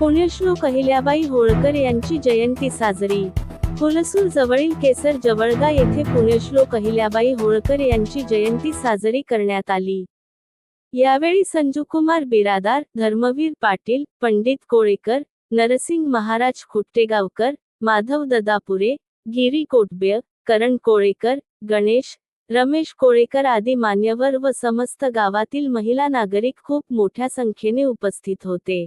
पुण्यश्लोक अहिल्याबाई होळकर यांची जयंती साजरी. हुलसूर जवळील केसर जवळगा येथे पुण्यश्लोक अहिल्याबाई होळकर यांची जयंती साजरी करण्यात आली. यावेळी संजूकुमार बिरादार धर्मवीर पाटील पंडित कोळेकर नरसिंग महाराज खुट्टेगावकर माधव ददापुरे गिरी कोटब्य करण कोळेकर गणेश रमेश कोळेकर आदी मान्यवर व समस्त गावातील महिला नागरिक खूप मोठ्या संख्येने उपस्थित होते.